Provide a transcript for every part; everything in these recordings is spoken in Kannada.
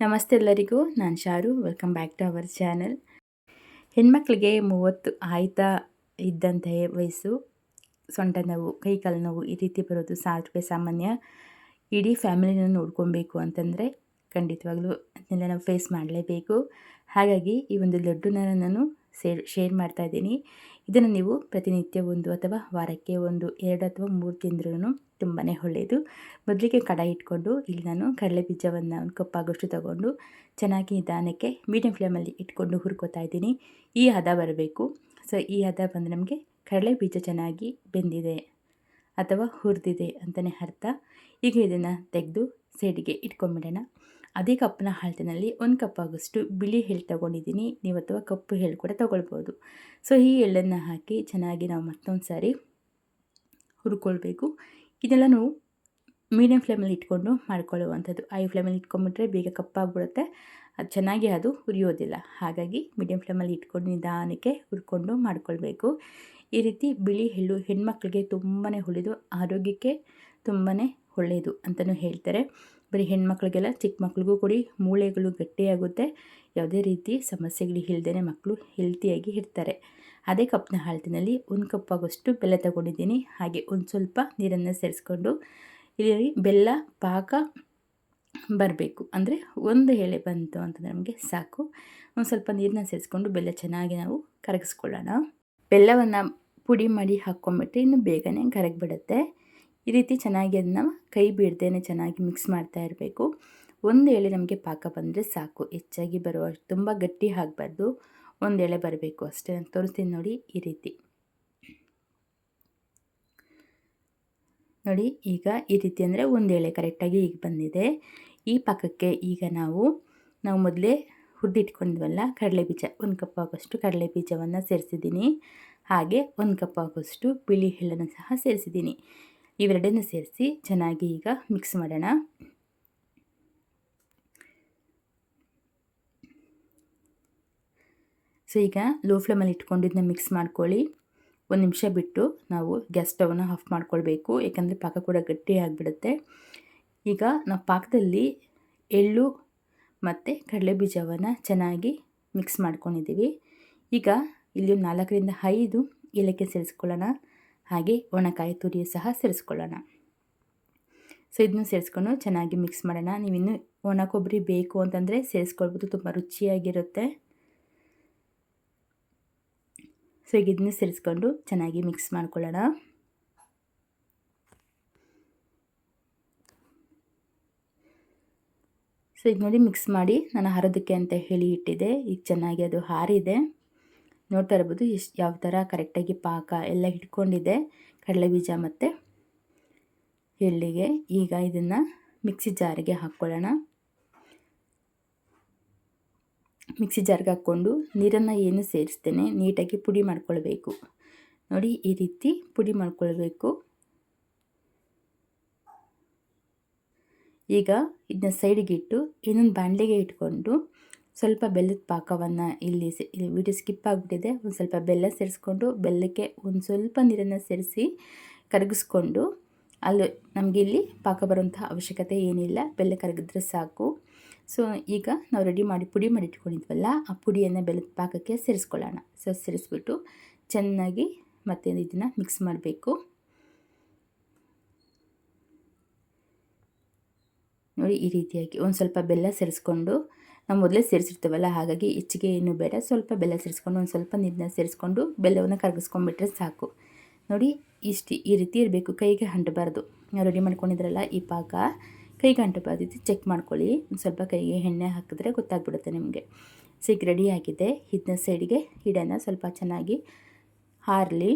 ನಮಸ್ತೆ ಎಲ್ಲರಿಗೂ, ನಾನು Sharu welcome back to our channel ಹೆಣ್ಮಕ್ಳಿಗೆ ಮೂವತ್ತು ಆಯ್ತಾ ಇದ್ದಂತಹ ವಯಸ್ಸು, ಸೊಂಟ ನೋವು ಕೈ ಕಾಲು ನೋವು ಈ ರೀತಿ ಬರೋದು ಸಾಧ್ಯ ಸಾಮಾನ್ಯ. ಇಡೀ ಫ್ಯಾಮಿಲಿನ ನೋಡ್ಕೊಬೇಕು ಅಂತಂದರೆ ಖಂಡಿತವಾಗ್ಲೂ ಅದನ್ನೆಲ್ಲ ನಾವು ಫೇಸ್ ಮಾಡಲೇಬೇಕು. ಹಾಗಾಗಿ ಈ ಒಂದು ಲಡ್ಡುನ ನಾನು ಸೇರ್ ಶೇರ್ ಮಾಡ್ತಾ ಇದ್ದೀನಿ. ಇದನ್ನು ನೀವು ಪ್ರತಿನಿತ್ಯ ಒಂದು ಅಥವಾ ವಾರಕ್ಕೆ ಒಂದು, ಎರಡು ಅಥವಾ ಮೂರು ತಿಂದ್ರೂ ತುಂಬಾ ಒಳ್ಳೆಯದು ಮೊದಲಿಗೆ ಕಡಾಯಿ ಇಟ್ಕೊಂಡು, ಇಲ್ಲಿ ನಾನು ಕಡಲೆ ಬೀಜವನ್ನು ಒಂದು ಕಪ್ಪಾಗೋಷ್ಟು ತಗೊಂಡು ಚೆನ್ನಾಗಿ ನಿಧಾನಕ್ಕೆ ಮೀಡಿಯಮ್ ಫ್ಲೇಮಲ್ಲಿ ಇಟ್ಕೊಂಡು ಹುರ್ಕೋತಾ ಇದ್ದೀನಿ. ಈ ಹದ ಬರಬೇಕು. ಸೊ ಈ ಹದ ಬಂದು ನಮಗೆ ಕಡಲೆ ಬೀಜ ಚೆನ್ನಾಗಿ ಬೆಂದಿದೆ ಅಥವಾ ಹುರಿದಿದೆ ಅಂತಲೇ ಅರ್ಥ. ಈಗ ಇದನ್ನು ತೆಗೆದು ಸೈಡಿಗೆ ಇಟ್ಕೊಂಬಿಡೋಣ ಅದೇ ಕಪ್ನ ಅಳತೆನಲ್ಲಿ ಒಂದು ಕಪ್ ಆಗೋಷ್ಟು ಬಿಳಿ ಎಳ್ಳು ತೊಗೊಂಡಿದ್ದೀನಿ. ನೀವು ಅಥವಾ ಕಪ್ಪು ಎಳ್ಳು ಕೂಡ ತೊಗೊಳ್ಬೋದು. ಸೊ ಈ ಎಳ್ಳನ್ನು ಹಾಕಿ ಚೆನ್ನಾಗಿ ನಾವು ಮತ್ತೊಂದು ಸಾರಿ ಹುರ್ಕೊಳ್ಬೇಕು. ಇದೆಲ್ಲ ನಾವು ಮೀಡಿಯಂ ಫ್ಲೇಮಲ್ಲಿ ಇಟ್ಕೊಂಡು ಮಾಡ್ಕೊಳ್ಳುವಂಥದ್ದು. ಐ ಫ್ಲೇಮಲ್ಲಿ ಇಟ್ಕೊಂಡ್ಬಿಟ್ರೆ ಬೇಗ ಕಪ್ಪಾಗ್ಬಿಡುತ್ತೆ. ಅದು ಚೆನ್ನಾಗಿ ಅದು ಹುರಿಯೋದಿಲ್ಲ ಹಾಗಾಗಿ ಮೀಡಿಯಂ ಫ್ಲೇಮಲ್ಲಿ ಇಟ್ಕೊಂಡು ನಿಧಾನಕ್ಕೆ ಹುರ್ಕೊಂಡು ಮಾಡ್ಕೊಳ್ಬೇಕು. ಈ ರೀತಿ ಬಿಳಿ ಎಳ್ಳು ಹೆಣ್ಮಕ್ಳಿಗೆ ತುಂಬಾ ಒಳ್ಳೆಯದು, ಆರೋಗ್ಯಕ್ಕೆ ತುಂಬಾ ಒಳ್ಳೆಯದು ಅಂತಲೂ ಹೇಳ್ತಾರೆ. ಬರೀ ಹೆಣ್ಮಕ್ಳಿಗೆಲ್ಲ ಚಿಕ್ಕ ಮಕ್ಳಿಗೂ ಕೊಡಿ, ಮೂಳೆಗಳು ಗಟ್ಟಿಯಾಗುತ್ತೆ. ಯಾವುದೇ ರೀತಿ ಸಮಸ್ಯೆಗಳು ಇಲ್ಲದೇ ಮಕ್ಕಳು ಹೆಲ್ತಿಯಾಗಿ ಇರ್ತಾರೆ. ಅದೇ ಕಪ್ನ ಹಾಲ್ತಿನಲ್ಲಿ ಒಂದು ಕಪ್ ಆಗೋಷ್ಟು ಬೆಲ್ಲ ತಗೊಂಡಿದ್ದೀನಿ. ಹಾಗೆ ಒಂದು ಸ್ವಲ್ಪ ನೀರನ್ನು ಸೇರಿಸ್ಕೊಂಡು ಇಲ್ಲಿ ಬೆಲ್ಲ, ಪಾಕ ಬರಬೇಕು. ಅಂದರೆ ಒಂದು ಎಳೆ ಬಂತು ಅಂತಂದರೆ ನಮಗೆ ಸಾಕು. ಒಂದು ಸ್ವಲ್ಪ ನೀರನ್ನ ಸೇರಿಸ್ಕೊಂಡು ಬೆಲ್ಲ ಚೆನ್ನಾಗಿ ನಾವು ಕರಗಿಸ್ಕೊಳ್ಳೋಣ. ಬೆಲ್ಲವನ್ನು ಪುಡಿ ಮಾಡಿ ಹಾಕ್ಕೊಂಬಿಟ್ರೆ ಇನ್ನು ಬೇಗನೆ ಕರಗಿಬಿಡುತ್ತೆ. ಈ ರೀತಿ ಚೆನ್ನಾಗಿ ಅದನ್ನ ಕೈ ಬಿಡ್ದೇ ಚೆನ್ನಾಗಿ ಮಿಕ್ಸ್ ಮಾಡ್ತಾ ಇರಬೇಕು. ಒಂದು ಎಳೆ ನಮಗೆ ಪಾಕ ಬಂದರೆ ಸಾಕು. ಹೆಚ್ಚಾಗಿ ಬರುವ ತುಂಬ ಗಟ್ಟಿ ಆಗಬಾರ್ದು. ಒಂದು ಎಳೆ ಬರಬೇಕು ಅಷ್ಟೇ. ನಾನು ತೋರಿಸ್ತೀನಿ ನೋಡಿ ಈ ರೀತಿ. ನೋಡಿ, ಈಗ ಈ ರೀತಿ ಅಂದರೆ ಒಂದು ಎಳೆ ಕರೆಕ್ಟಾಗಿ ಈಗ ಬಂದಿದೆ. ಈ ಪಾಕಕ್ಕೆ ಈಗ ನಾವು ನಾವು ಮೊದಲೇ ಹುರಿದಿಟ್ಕೊಂಡ್ವಲ್ಲ, ಕಡಲೆ ಬೀಜ. ಒಂದು ಕಪ್ ಆಗೋಷ್ಟು ಕಡಲೆ ಬೀಜವನ್ನು ಸೇರಿಸಿದ್ದೀನಿ. ಹಾಗೆ ಒಂದು ಕಪ್ ಆಗೋಷ್ಟು ಬಿಳಿ ಎಳ್ಳನ್ನು ಸಹ ಸೇರಿಸಿದ್ದೀನಿ. ಇವೆರಡನ್ನು ಸೇರಿಸಿ ಚೆನ್ನಾಗಿ ಈಗ ಮಿಕ್ಸ್ ಮಾಡೋಣ. ಸೊ ಈಗ ಲೋ ಫ್ಲೇಮಲ್ಲಿ ಇಟ್ಕೊಂಡು ಇದನ್ನ ಮಿಕ್ಸ್ ಮಾಡ್ಕೊಳ್ಳಿ. ಒಂದು ನಿಮಿಷ ಬಿಟ್ಟು ನಾವು ಗ್ಯಾಸ್ ಸ್ಟವನ್ನ ಆಫ್ ಮಾಡ್ಕೊಳ್ಬೇಕು. ಯಾಕಂದರೆ ಪಾಕ ಕೂಡ ಗಟ್ಟಿ ಆಗಿಬಿಡುತ್ತೆ. ಈಗ ನಾವು ಪಾಕದಲ್ಲಿ ಎಳ್ಳು ಮತ್ತು ಕಡಲೆ ಬೀಜವನ್ನು ಚೆನ್ನಾಗಿ ಮಿಕ್ಸ್ ಮಾಡ್ಕೊಂಡಿದ್ದೀವಿ. ಈಗ ಇಲ್ಲಿ ನಾಲ್ಕರಿಂದ ಐದು ಏಲಕ್ಕಿ ಸೇರಿಸ್ಕೊಳ್ಳೋಣ. ಹಾಗೆ ಒಣಕಾಯಿ ತುರಿಯು ಸಹ ಸೇರಿಸ್ಕೊಳ್ಳೋಣ. ಸೊ ಇದನ್ನು ಸೇರಿಸ್ಕೊಂಡು ಚೆನ್ನಾಗಿ ಮಿಕ್ಸ್ ಮಾಡೋಣ. ನೀವಿನ್ನು ಒಣ ಕೊಬ್ಬರಿ ಬೇಕು ಅಂತಂದರೆ ಸೇರಿಸ್ಕೊಳ್ಬೋದು. ತುಂಬ ರುಚಿಯಾಗಿರುತ್ತೆ. ಸೊ ಈಗ ಇದನ್ನು ಸೇರಿಸ್ಕೊಂಡು ಚೆನ್ನಾಗಿ ಮಿಕ್ಸ್ ಮಾಡ್ಕೊಳ್ಳೋಣ. ಸೊ ಈಗ ನೋಡಿ ಮಿಕ್ಸ್ ಮಾಡಿ ನಾನು ಹರೋದಕ್ಕೆ ಅಂತ ಹೇಳಿ ಇಟ್ಟಿದ್ದೆ. ಈಗ ಚೆನ್ನಾಗಿ ಅದು ಹಾರಿದೆ. ನೋಡ್ತಾ ಇರ್ಬೋದು ಎಷ್ಟು ಯಾವ ಥರ ಕರೆಕ್ಟಾಗಿ ಪಾಕ ಎಲ್ಲ ಹಿಡ್ಕೊಂಡಿದೆ. ಕಡಲೆ ಬೀಜ ಮತ್ತು ಎಳ್ಳಿಗೆ. ಈಗ ಇದನ್ನು ಮಿಕ್ಸಿ ಜಾರಿಗೆ ಹಾಕ್ಕೊಳ್ಳೋಣ ಮಿಕ್ಸಿ ಜಾರಿಗೆ ಹಾಕ್ಕೊಂಡು ನೀರನ್ನು ಏನು ಸೇರಿಸ್ತೇನೆ ನೀಟಾಗಿ ಪುಡಿ ಮಾಡ್ಕೊಳ್ಬೇಕು. ನೋಡಿ ಈ ರೀತಿ ಪುಡಿ ಮಾಡ್ಕೊಳ್ಬೇಕು. ಈಗ ಇದನ್ನ ಸೈಡಿಗೆ ಇಟ್ಟು ಇನ್ನೊಂದು ಬಾಣಲೆಗೆ ಇಟ್ಕೊಂಡು ಸ್ವಲ್ಪ ಬೆಲ್ಲದ ಪಾಕವನ್ನು ಇಲ್ಲಿ ವಿಡಿಯೋ ಸ್ಕಿಪ್ ಆಗಿಬಿಟ್ಟಿದೆ. ಒಂದು ಸ್ವಲ್ಪ ಬೆಲ್ಲ ಸೇರಿಸ್ಕೊಂಡು, ಬೆಲ್ಲಕ್ಕೆ ಒಂದು ಸ್ವಲ್ಪ ನೀರನ್ನು ಸೇರಿಸಿ ಕರಗಿಸ್ಕೊಂಡು, ಅಲ್ಲಿ ನಮಗೆ ಇಲ್ಲಿ ಪಾಕ ಬರುವಂಥ ಅವಶ್ಯಕತೆ ಏನಿಲ್ಲ. ಬೆಲ್ಲ ಕರಗಿದ್ರೆ ಸಾಕು. ಸೊ ಈಗ ನಾವು ರೆಡಿ ಮಾಡಿ, ಪುಡಿ ಮಾಡಿ ಇಟ್ಕೊಂಡಿದ್ವಲ್ಲ, ಆ ಪುಡಿಯನ್ನು ಬೆಲ್ಲದ ಪಾಕಕ್ಕೆ ಸೇರಿಸ್ಕೊಳ್ಳೋಣ. ಸೊ ಸೇರಿಸ್ಬಿಟ್ಟು ಚೆನ್ನಾಗಿ ಮತ್ತೆ ಇದನ್ನು ಮಿಕ್ಸ್ ಮಾಡಬೇಕು. ನೋಡಿ ಈ ರೀತಿಯಾಗಿ ಒಂದು ಸ್ವಲ್ಪ ಬೆಲ್ಲ ಸೇರಿಸ್ಕೊಂಡು ನಾವು ಮೊದಲೇ ಸೇರಿಸಿರ್ತೀವಲ್ಲ, ಹಾಗಾಗಿ ಹೆಚ್ಚಿಗೆ ಏನು ಬೇಡ. ಸ್ವಲ್ಪ ಬೆಲ್ಲ ಸೇರಿಸ್ಕೊಂಡು, ಒಂದು ಸ್ವಲ್ಪ ನೀರನ್ನ ಸೇರಿಸ್ಕೊಂಡು ಬೆಲ್ಲವನ್ನು ಕರಗಿಸ್ಕೊಂಡ್ಬಿಟ್ರೆ ಸಾಕು. ನೋಡಿ, ಇಷ್ಟು ಈ ರೀತಿ ಇರಬೇಕು. ಕೈಗೆ ಅಂಟಬಾರ್ದು. ನಾವು ರೆಡಿ ಮಾಡ್ಕೊಂಡಿದ್ರಲ್ಲ ಈ ಪಾಕ, ಕೈಗೆ ಅಂಟಬಾರ್ದು. ಚೆಕ್ ಮಾಡ್ಕೊಳ್ಳಿ. ಒಂದು ಸ್ವಲ್ಪ ಕೈಗೆ ಎಣ್ಣೆ ಹಾಕಿದ್ರೆ ಗೊತ್ತಾಗ್ಬಿಡುತ್ತೆ ನಿಮಗೆ. ಸಿಗ್ ರೆಡಿ ಆಗಿದೆ. ಇದನ್ನ ಸೈಡಿಗೆ ಇಡೋಣ ಸ್ವಲ್ಪ ಚೆನ್ನಾಗಿ ಹಾರಲಿ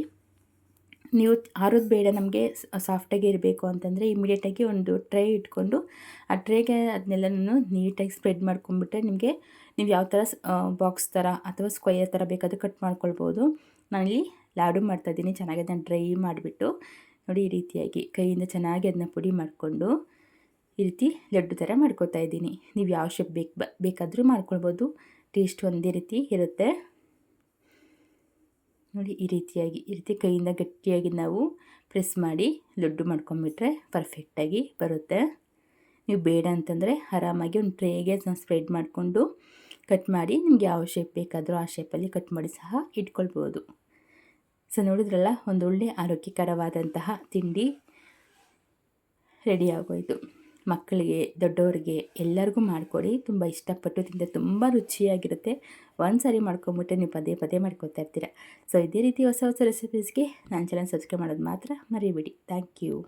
ನೀವು ಆರೋದು ಬೇಡ, ನಮಗೆ ಸಾಫ್ಟಾಗಿ ಇರಬೇಕು ಅಂತಂದರೆ ಇಮಿಡಿಯೇಟಾಗಿ ಒಂದು ಟ್ರೇ ಇಟ್ಕೊಂಡು ಆ ಟ್ರೇಗೆ ನಾನು ನೀಟಾಗಿ ಸ್ಪ್ರೆಡ್ ಮಾಡ್ಕೊಂಬಿಟ್ರೆ ನಿಮಗೆ ನೀವು ಯಾವ ಥರ ಬಾಕ್ಸ್ ಥರ ಅಥವಾ ಸ್ಕ್ವಯರ್ ಥರ ಬೇಕಾದರೂ ಕಟ್ ಮಾಡ್ಕೊಳ್ಬೋದು. ನಾನಿಲ್ಲಿ ಲಾಡು ಮಾಡ್ತಾಯಿದ್ದೀನಿ ಚೆನ್ನಾಗಿ ಅದನ್ನು ಡ್ರೈ ಮಾಡಿಬಿಟ್ಟು. ನೋಡಿ ಈ ರೀತಿಯಾಗಿ ಕೈಯಿಂದ ಚೆನ್ನಾಗಿ ಅದನ್ನ ಪುಡಿ ಮಾಡಿಕೊಂಡು ಈ ರೀತಿ ಲಡ್ಡು ಥರ ಮಾಡ್ಕೋತಾ ಇದ್ದೀನಿ. ನೀವು ಯಾವ ಶೇಪ್ ಬೇಕು ಬೇಕಾದರೂ ಮಾಡ್ಕೊಳ್ಬೋದು. ಟೇಸ್ಟ್ ಒಂದೇ ರೀತಿ ಇರುತ್ತೆ. ನೋಡಿ ಈ ರೀತಿಯಾಗಿ, ಈ ರೀತಿ ಕೈಯಿಂದ ಗಟ್ಟಿಯಾಗಿ ನಾವು ಪ್ರೆಸ್ ಮಾಡಿ ಲಡ್ಡು ಮಾಡ್ಕೊಂಬಿಟ್ರೆ ಪರ್ಫೆಕ್ಟಾಗಿ ಬರುತ್ತೆ. ನೀವು ಬೇಡ ಅಂತಂದರೆ ಆರಾಮಾಗಿ ಒಂದು ಟ್ರೇಗೆ ಸ್ಪ್ರೆಡ್ ಮಾಡಿಕೊಂಡು ಕಟ್ ಮಾಡಿ ನಿಮ್ಗೆ ಯಾವ ಶೇಪ್ ಬೇಕಾದರೂ ಆ ಶೇಪಲ್ಲಿ ಕಟ್ ಮಾಡಿ ಸಹ ಇಟ್ಕೊಳ್ಬೋದು. ಸೊ ನೋಡಿದ್ರಲ್ಲ, ಒಂದು ಒಳ್ಳೆ ಆರೋಗ್ಯಕರವಾದಂತಹ ತಿಂಡಿ ರೆಡಿ ಆಗೋಯಿತು. ಮಕ್ಕಳಿಗೆ, ದೊಡ್ಡವರಿಗೆ ಎಲ್ಲರಿಗೂ ಮಾಡಿಕೊಡಿ. ತುಂಬ ಇಷ್ಟಪಟ್ಟು ತಿಂದರೆ ತುಂಬ ರುಚಿಯಾಗಿರುತ್ತೆ. ಒಂದು ಸಾರಿ ಮಾಡ್ಕೊಂಬಿಟ್ಟು ನೀವು ಪದೇ ಪದೇ ಮಾಡ್ಕೊತಾ ಇರ್ತೀರ. ಸೊ ಇದೇ ರೀತಿ ಹೊಸ ಹೊಸ ರೆಸಿಪೀಸ್ಗೆ ನಾನು ಚಾನಲ್ ಸಬ್ಸ್ಕ್ರೈಬ್ ಮಾಡೋದು ಮಾತ್ರ ಮರಿಬೇಡಿ. Thank you